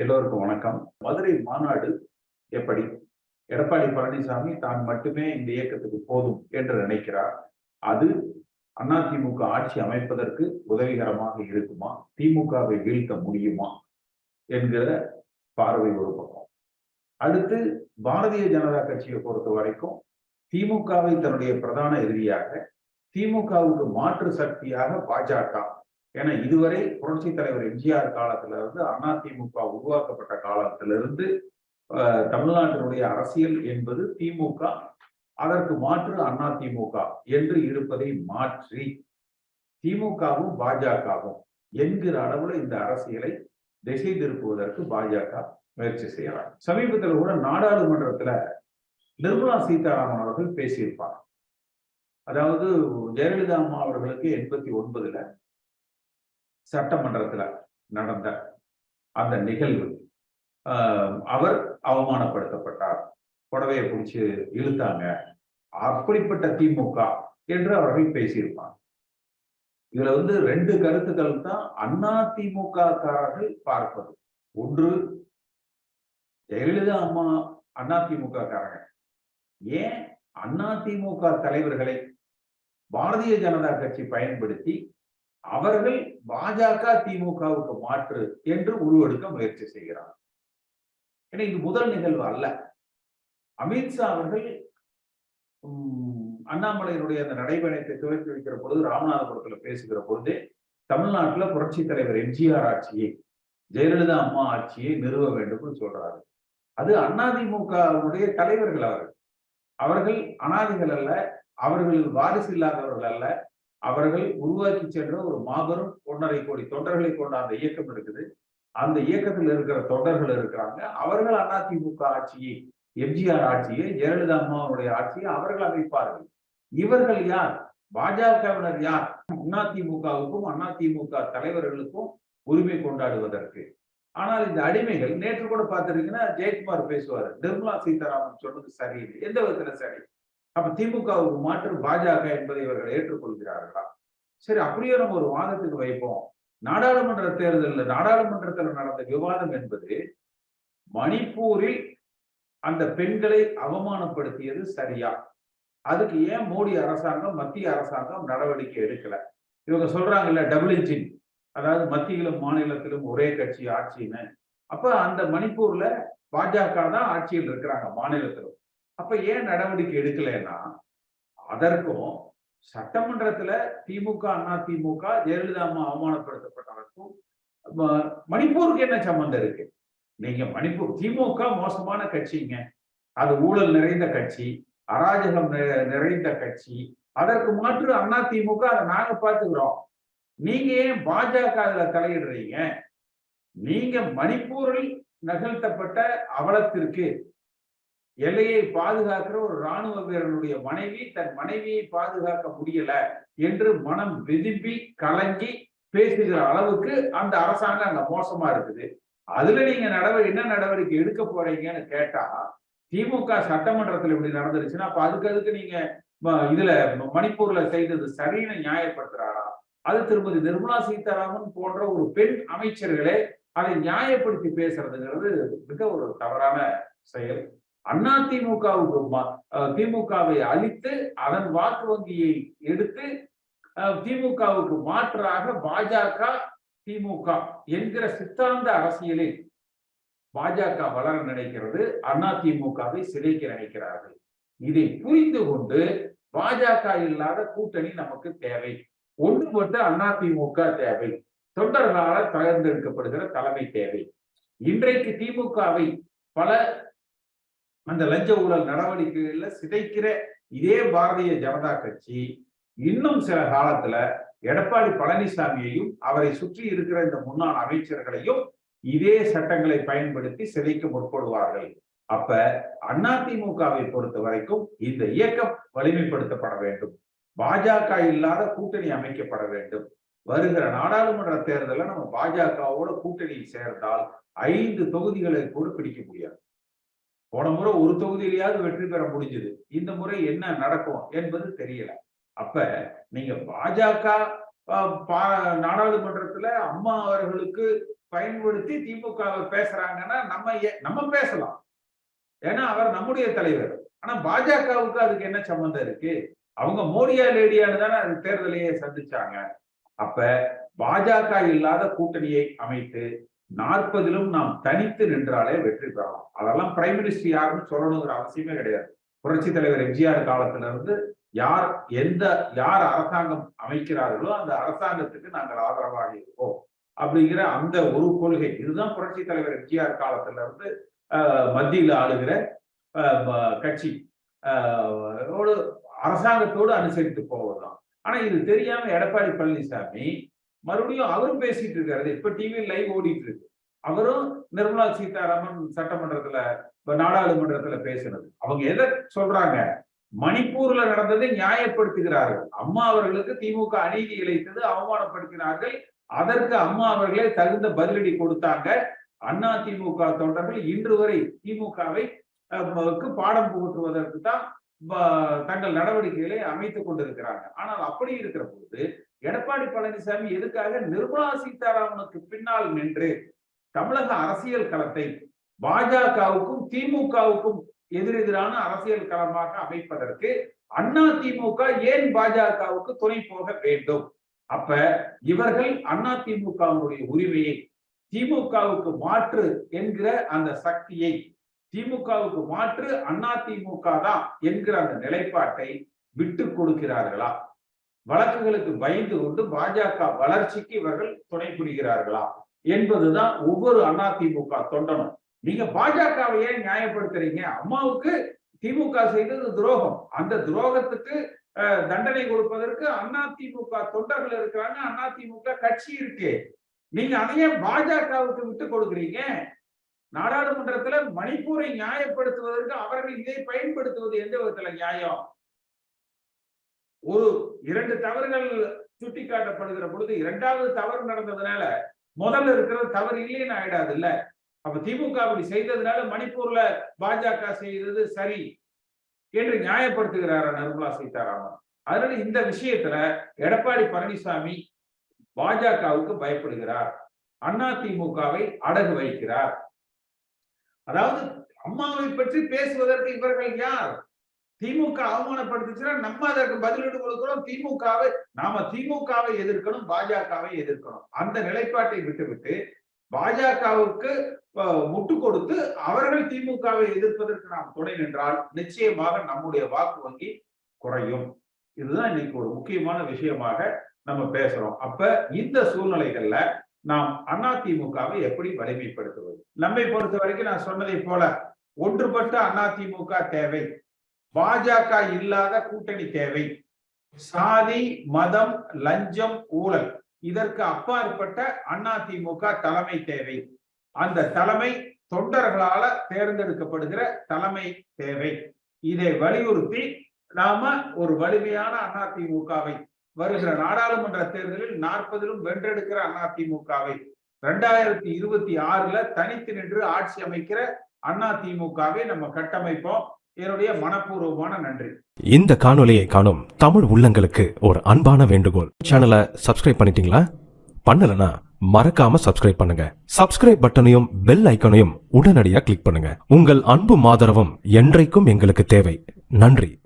எல்லோருக்கும் வணக்கம். மதுரை மாநாடு எப்படி? எடப்பாடி பழனிசாமி தான் மட்டுமே இந்த இயக்கத்துக்கு போதும் என்று நினைக்கிறார். அது அதிமுக ஆட்சி அமைப்பதற்கு உதவிகரமாக இருக்குமா? திமுகவை வீழ்த்த முடியுமா? என்கிற பார்வை ஒரு பக்கம். அடுத்து பாரதிய ஜனதா கட்சியை பொறுத்த வரைக்கும் திமுகவை தன்னுடைய பிரதான எதிரியாக திமுகவுக்கு மாற்று சக்தியாக பாஜக ஏன்னா இதுவரை புரட்சி தலைவர் எம்ஜிஆர் காலத்துல இருந்து அதிமுக உருவாக்கப்பட்ட காலத்திலிருந்து தமிழ்நாட்டினுடைய அரசியல் என்பது திமுக அதற்கு மாற்று அதிமுக என்று இருப்பதை மாற்றி திமுகவும் பாஜகவும் என்கிற அளவுல இந்த அரசியலை திசை திருப்புவதற்கு பாஜக முயற்சி செய்யலாம் சமீபத்தில் கூட நாடாளுமன்றத்துல நிர்மலா சீதாராமன் அவர்கள் பேசியிருப்பார். அதாவது ஜெயலலிதா அம்மா அவர்களுக்கு எண்பத்தி ஒன்பதுல சட்டமன்றத்துல நடந்த அந்த நிகழ்வு. அவர் அவமானப்படுத்தப்பட்டார். புடவையை பிடிச்சி இழுத்தாங்க. அப்படிப்பட்ட திமுக என்று அவர்கள் பேசியிருப்பாங்க. இதுல வந்து ரெண்டு கருத்துக்கள் தான் அண்ணா திமுக காரர்கள் பார்ப்பது. ஒன்று ஜெயலலிதா அம்மா அண்ணா திமுக காரங்க ஏன் அண்ணா திமுக தலைவர்களை பாரதிய ஜனதா கட்சி பயன்படுத்தி அவர்கள் பாஜக திமுகவுக்கு மாற்று என்று உருவெடுக்க முயற்சி செய்கிறார். ஏன்னா இது முதல் நிகழ்வு அல்ல. அமித்ஷா அவர்கள் அண்ணாமலையினுடைய அந்த நடைபயணத்தை துவக்கி வைக்கிற பொழுது ராமநாதபுரத்துல பேசுகிற பொழுது தமிழ்நாட்டுல புரட்சி தலைவர் எம்ஜிஆர் ஆட்சியை ஜெயலலிதா அம்மா ஆட்சியை நிறுவ வேண்டும்னு சொல்றாரு. அது அதிமுகவுடைய தலைவர்கள் அவர்கள். அவர்கள் அனாதிகள் அல்ல அவர்கள் வாரிசு இல்லாதவர்கள் அல்ல அவர்கள் உருவாக்கி சென்ற ஒரு மாபெரும் ஒன்றரை கோடி தொண்டர்களை கொண்ட அந்த இயக்கம் இருக்குது. அந்த இயக்கத்தில் இருக்கிற தொண்டர்கள் இருக்கிறாங்க. அவர்கள் அதிமுக ஆட்சியை எம்ஜிஆர் ஆட்சியை ஜெயலலிதா அம்மாவுடைய ஆட்சியை அவர்கள் அமைப்பார்கள். இவர்கள் யார்? பாஜகவினர் யார்? அதிமுகவுக்கும் அதிமுக தலைவர்களுக்கும் உரிமை கொண்டாடுவதற்கு. ஆனால் இந்த அடிமைகள் நேற்று கூட பார்த்திருக்கீங்கன்னா ஜெயக்குமார் பேசுவார் நிர்மலா சீதாராமன் சொன்னது சரியில்லை எந்த விதத்துல சரி? அப்ப திமுகவுக்கு மாற்று பாஜக என்பதை இவர்கள் ஏற்றுக்கொள்கிறார்களா? சரி அப்படியே நம்ம ஒரு வாதத்துக்கு வைப்போம். நாடாளுமன்ற தேர்தலில் நாடாளுமன்றத்தில் நடந்த விவாதம் என்பது மணிப்பூரில் அந்த பெண்களை அவமானப்படுத்தியது சரியா? அதுக்கு ஏன் மோடி அரசாங்கம் மத்திய அரசாங்கம் நடவடிக்கை எடுக்கல? இவங்க சொல்றாங்கல்ல டபுள் இன்ஜின் அதாவது மத்தியிலும் மாநிலத்திலும் ஒரே கட்சி ஆட்சின்னு. அப்ப அந்த மணிப்பூர்ல பாஜக தான் ஆட்சியில் இருக்கிறாங்க மாநிலத்திலும். அப்ப ஏன் நடவடிக்கை எடுக்கலைன்னா அதற்கும் சட்டமன்றத்துல திமுக அண்ணா திமுக ஜெயலலிதா அம்மா அவமானப்படுத்தப்பட்டதற்கும் மணிப்பூருக்கு என்ன சம்பந்தம் இருக்கு? நீங்க மணிப்பூர் திமுக மோசமான கட்சிங்க. அது ஊழல் நிறைந்த கட்சி அராஜகம் நிறைந்த கட்சி. அதற்கு மாற்று அண்ணா திமுக அதை நாங்க பார்த்துக்கிறோம். நீங்க ஏன் பாஜக அதுல தலையிடுறீங்க? நீங்க மணிப்பூரில் நகழ்த்தப்பட்ட அவலத்திற்கு எல்லையை பாதுகாக்கிற ஒரு ராணுவ வீரனுடைய மனைவி தன் மனைவியை பாதுகாக்க முடியல என்று மனம் விரும்பி கலங்கி பேசுகிற அளவுக்கு அந்த அரசாங்கம் அங்க மோசமா இருக்குது. அதுல நீங்க நடவடிக்கை என்ன நடவடிக்கை எடுக்க போறீங்கன்னு கேட்டா திமுக சட்டமன்றத்தில் இப்படி நடந்துருச்சுன்னா அப்ப அதுக்கு அதுக்கு நீங்க இதுல மணிப்பூர்ல செய்தது சரின்னு நியாயப்படுத்துறாரா? அது திருமதி நிர்மலா சீதாராமன் போன்ற ஒரு பெண் அமைச்சர்களே அதை நியாயப்படுத்தி பேசுறதுங்கிறது மிக ஒரு தவறான செயல். அண்ணா திமுகவுக்கு திமுகவை அழித்து அதன் வாக்கு வங்கியை எடுத்து திமுகவுக்கு மாற்றாக பாஜக திமுக என்கிற சித்தாந்த அரசியலில் பாஜக வளர நினைக்கிறது அண்ணா திமுகவை சிதைக்க நினைக்கிறார்கள். இதை புரிந்து கொண்டு பாஜக இல்லாத கூட்டணி நமக்கு தேவை. ஒன்றுபட்ட அண்ணா திமுக தேவை. தொண்டர்களால் தேர்ந்தெடுக்கப்படுகிற தலைமை தேவை. இன்றைக்கு திமுகவை பல அந்த லஞ்ச ஊழல் நடவடிக்கைகள்ல சிதைக்கிற இதே பாரதிய ஜனதா கட்சி இன்னும் சில காலத்துல எடப்பாடி பழனிசாமியையும் அவரை சுற்றி இருக்கிற இந்த முன்னாள் அமைச்சர்களையும் இதே சட்டங்களை பயன்படுத்தி சிதைக்க முற்படுவார்கள். அப்ப அதிமுகவை பொறுத்த வரைக்கும் இந்த இயக்கம் வலிமைப்படுத்தப்பட வேண்டும். பாஜக இல்லாத கூட்டணி அமைக்கப்பட வேண்டும். வருகிற நாடாளுமன்ற தேர்தலில் நம்ம பாஜகவோட கூட்டணி சேர்ந்தால் ஐந்து தொகுதிகளை கூட பிடிக்க முடியாது. போன முறை ஒரு தொகுதியிலேயாவது வெற்றி பெற முடிஞ்சது. இந்த முறை என்ன நடக்கும் என்பது தெரியல. அப்ப நீங்க பாஜக நாடாளுமன்றத்துல அம்மா அவர்களுக்கு பயன்படுத்தி திமுக பேசுறாங்கன்னா நம்ம ஏ- நம்ம பேசலாம். ஏன்னா அவர் நம்முடைய தலைவர். ஆனா பாஜகவுக்கு அதுக்கு என்ன சம்பந்தம் இருக்கு? அவங்க மோடியா லேடியான்னு தானே அது தேர்தலையே சந்திச்சாங்க. அப்ப பாஜக இல்லாத கூட்டணியை அமைத்து நாற்பதிலும் நாம் தனித்து நின்றாலே வெற்றி பெறலாம். அதெல்லாம் பிரைம் மினிஸ்டர் யாருன்னு சொல்லணுங்கிற அவசியமே கிடையாது. புரட்சி தலைவர் எம்ஜிஆர் காலத்துல இருந்து யார் எந்த யார் அரசாங்கம் அமைக்கிறார்களோ அந்த அரசாங்கத்துக்கு நாங்கள் ஆதரவாக இருப்போம். அப்படிங்கிற அந்த ஒரு கொள்கை. இதுதான் புரட்சி தலைவர் எம்ஜிஆர் காலத்துல இருந்து மத்தியில் ஆளுகிற கட்சி. அரசாங்கத்தோடு அனுசரித்து போவதுதான். ஆனா இது தெரியாம எடப்பாடி பழனிசாமி மறுபடியும் அவரும் பேசிட்டு இருக்காரு. இப்ப டிவி லைவ் ஓடிட்டு இருக்கு. அவரும் நிர்மலா சீதாராமன் சட்டமன்றத்துல இப்ப நாடாளுமன்றத்துல பேசுறது. அவங்க எதை சொல்றாங்க? மணிப்பூர்ல நடந்ததை நியாயப்படுத்துகிறார்கள். அம்மா அவர்களுக்கு திமுக அநீதி இழைத்தது அவமானப்படுத்தினார்கள். அதற்கு அம்மா அவர்களே தகுந்த பதிலடி கொடுத்தாங்க. அண்ணா திமுக தொண்டர்கள் இன்று வரை திமுகவை பாடம் புகட்டுவதற்கு தான் தங்கள் நடவடிக்கைகளை அமைத்துக் கொண்டிருக்கிறாங்க. ஆனால் அப்படி இருக்கிற போது எடப்பாடி பழனிசாமி எதுக்காக நிர்மலா சீதாராமனுக்கு பின்னால் நின்று தமிழக அரசியல் களத்தை பாஜகவுக்கும் திமுகவுக்கும் எதிரெதிரான அரசியல் களமாக அமைப்பதற்கு அண்ணா திமுக ஏன் பாஜகவுக்கு துணை போக வேண்டும்? அப்ப இவர்கள் அண்ணா திமுகவினுடைய உரிமையை திமுகவுக்கு மாற்று என்கிற அந்த சக்தியை திமுகவுக்கு மாற்று அண்ணா திமுக தான் என்கிற அந்த நிலைப்பாட்டை விட்டு கொடுக்கிறார்களா? வழக்குகளுக்கு பயந்து கொண்டு பாஜக வளர்ச்சிக்கு இவர்கள் துணை புரிகிறார்களா? என்பதுதான் ஒவ்வொரு அதிமுக தொண்டனும். நீங்க பாஜகவை ஏன் நியாயப்படுத்துறீங்க. அம்மாவுக்கு திமுக செய்தது துரோகம். அந்த துரோகத்துக்கு தண்டனை கொடுப்பதற்கு அண்ணா திமுக தொண்டர்கள் இருக்கிறாங்க. அண்ணா அதிமுக கட்சி இருக்கு. நீங்க அதையே பாஜகவுக்கு விட்டு கொடுக்குறீங்க. நாடாளுமன்றத்துல மணிப்பூரை நியாயப்படுத்துவதற்கு அவர்கள் இதை பயன்படுத்துவது எந்த விதத்துல நியாயம்? ஒரு இரண்டு தவறுகள் சுட்டிக்காட்டப்படுகிற பொழுது இரண்டாவது தவறு நடந்ததுனால முதல்ல இருக்கிறது தவறு இல்லைன்னு ஆயிடாது இல்ல? அப்ப திமுக அப்படி செய்ததுனால மணிப்பூர்ல பாஜக செய்தது சரி என்று நியாயப்படுத்துகிறாரா நிர்மலா சீதாராமன்? அதனால இந்த விஷயத்துல எடப்பாடி பழனிசாமி பாஜகவுக்கு பயப்படுகிறார். அண்ணா திமுகவை அடகு வைக்கிறார். அதாவது அம்மாவை பற்றி பேசுவதற்கு இவர்கள் யார்? திமுக அவமானப்படுத்துச்சுன்னா நம்ம அதற்கு பதிலீடு கொடுக்கிறோம் திமுகவை நாம திமுகவை எதிர்க்கணும் பாஜகவை எதிர்க்கணும். அந்த நிலைப்பாட்டை விட்டுவிட்டு பாஜகவுக்கு முட்டு கொடுத்து அவர்கள் திமுகவை எதிர்ப்பதற்கு நாம் துணை நின்றால் நிச்சயமாக நம்முடைய வாக்கு வங்கி குறையும். இதுதான் இன்னைக்கு ஒரு முக்கியமான விஷயமாக நம்ம பேசுறோம். அப்ப இந்த சூழ்நிலைகள்ல நாம் அதிமுகவை எப்படி வலிமைப்படுத்துவது? நம்மை பொறுத்த வரைக்கும் நான் சொன்னதை போல ஒன்றுபட்ட அதிமுக தேவை. பாஜக இல்லாத கூட்டணி தேவை. சாதி மதம் லஞ்சம் ஊழல் இதற்கு அப்பாற்பட்ட அதிமுக தலைமை தேவை. அந்த தலைமை தொண்டர்களால தேர்ந்தெடுக்கப்படுகிற தலைமை தேவை. இதை வலியுறுத்தி நாம ஒரு வலிமையான அதிமுகவை வருகிற நாடாளுமன்ற தேர்தலில் நாற்பதிலும் வென்றெடுக்கிற அதிமுகவை. ரெண்டாயிரத்தி இருபத்தி ஆறுல தனித்து நின்று ஆட்சி அமைக்கிற அதிமுகவை நம்ம கட்டமைப்போம். என்னுடைய மனப்பூர்வமான நன்றி. இந்த காணொலியை காணும் தமிழ் உள்ளங்களுக்கு ஒரு அன்பான வேண்டுகோள். சேனலை சப்ஸ்கிரைப் பண்ணிட்டீங்களா? பண்ணலனா மறக்காம சப்ஸ்கிரைப் பண்ணுங்க. சப்ஸ்கிரைப் பட்டனையும் பெல் ஐக்கனையும் உடனடியாக கிளிக் பண்ணுங்க. உங்கள் அன்பும் ஆதரவும் என்றைக்கும் எங்களுக்கு தேவை. நன்றி.